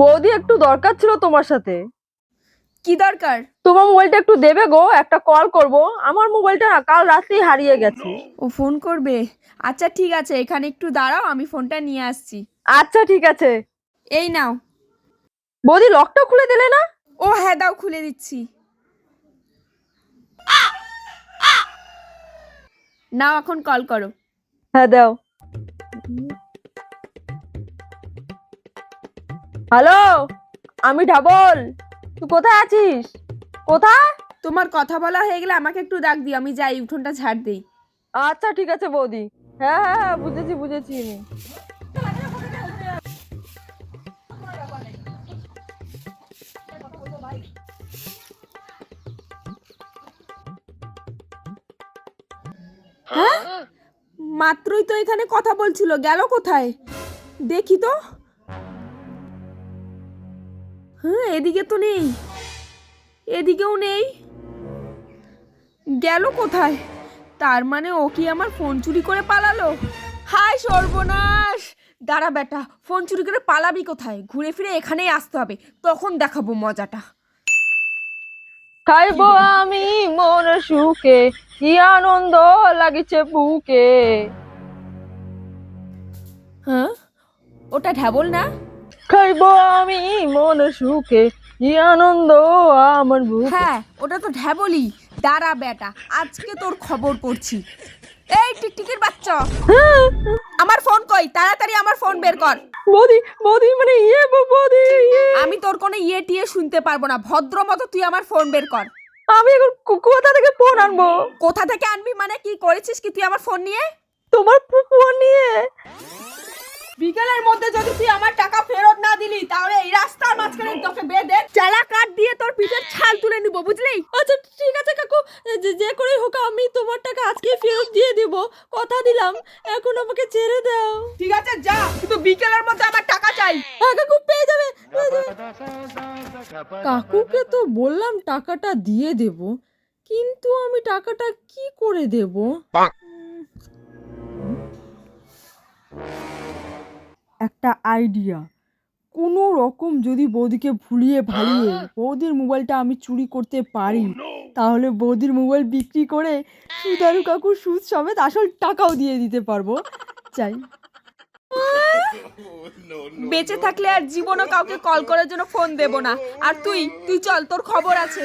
বৌদি একটু দরকার ছিল তোমার সাথে। কি দরকার? তোমার মোবাইলটা একটু দেবে গো একটা কল করব। আমার মোবাইলটা না কাল রাতেই হারিয়ে গেছে। ও ফোন করবে? আচ্ছা ঠিক আছে এখানে একটু দাঁড়াও আমি ফোনটা নিয়ে আসছি। আচ্ছা ঠিক আছে। এই নাও। বৌদি লকটা খুলে দিলে না? ও হ্যাঁ দাও খুলে দিচ্ছি। নাও এখন কল করো। হ্যাঁ দাও। হ্যালো আমি ঢাবল। তুই কোথায় আছিস? কোথায়? তোমার কথা বলা হয়ে গেলে আমাকে একটু ডাক দিও আমি যাই উঠোনটা ঝাড় দেই। আচ্ছা ঠিক আছে বৌদি। হ্যাঁ হ্যাঁ হ্যাঁ বুঝেছি বুঝেছি আমি। মাত্রই তো এখানে কথা বলছিল গেল কোথায়? দেখি তো। হ্যাঁ এদিকে তো নেই। এদিকেও নেই। গেল কোথায়? তার মানে ও কি আমার ফোন চুরি করে পালালো? হাই সর্বনাশ! দাঁড়া বেটা ফোন চুরি করে পালাবি কোথায়? ঘুরে ফিরে এখানেই আসতে হবে। তখন দেখাবো মজাটা। খাইবো আমি মন সুখে কি আনন্দ লাগিছে বুকে। হ্যাঁ? ওটা ঢাবল না? খাইবো আমি মন সুখে কি আনন্দ আমার বুকে। হ্যাঁ ওটা তো ঢ্যাবলি। দাঁড়া বেটা আজকে তোর খবর করছি এই টিকটিকির বাচ্চা। আমার ফোন কই? তাড়াতাড়ি আমার ফোন বের কর। বৌদি বৌদি মানে ইয়ে বৌদি ইয়ে। আমি তোর কোনো ইয়ে টিয়ে শুনতে পারব না। ভদ্র মতো তুই আমার ফোন বের কর। আমি এখন কোথা থেকে ফোন আনব? কোথা থেকে আনবি মানে? কি করেছিস কি তুই আমার ফোন নিয়ে? তোমার ফোন নিয়ে? বিকেলের মধ্যে যদি তুই আমার টাকা ফেরত না দিলি তাহলে এই রাস্তার মাঝখানে তোকে বেঁধে চালা কাট দিয়ে তোর পিঠের ছাল তুলে নিব বুঝলি? আচ্ছা ঠিক আছে কাকু যে করেই হোক আমি তোমার টাকা আজকে ফেরত দিয়ে দেব। কথা দিলাম এখন আমাকে ছেড়ে দাও। ঠিক আছে যা কিন্তু বিকেলের মধ্যে আমার টাকা চাই। হ্যাঁ কাকু পেয়ে যাবে। কাকুকে তো বললাম টাকাটা দিয়ে দেব কিন্তু আমি টাকাটা কি করে দেব? একটা আইডিয়া কোনো রকম যদি বৌদিকে ভুলিয়ে ভালিয়ে বৌদির মোবাইলটা আমি চুরি করতে পারি তাহলে বৌদির মোবাইল বিক্রি করে সুদারু কাকুর সুদ সমেত আসল টাকাও দিয়ে দিতে পারব। চাই বেঁচে থাকলে আর জীবনও কাউকে কল করার জন্য ফোন দেব না। আর তুই তুই চল তোর খবর আছে।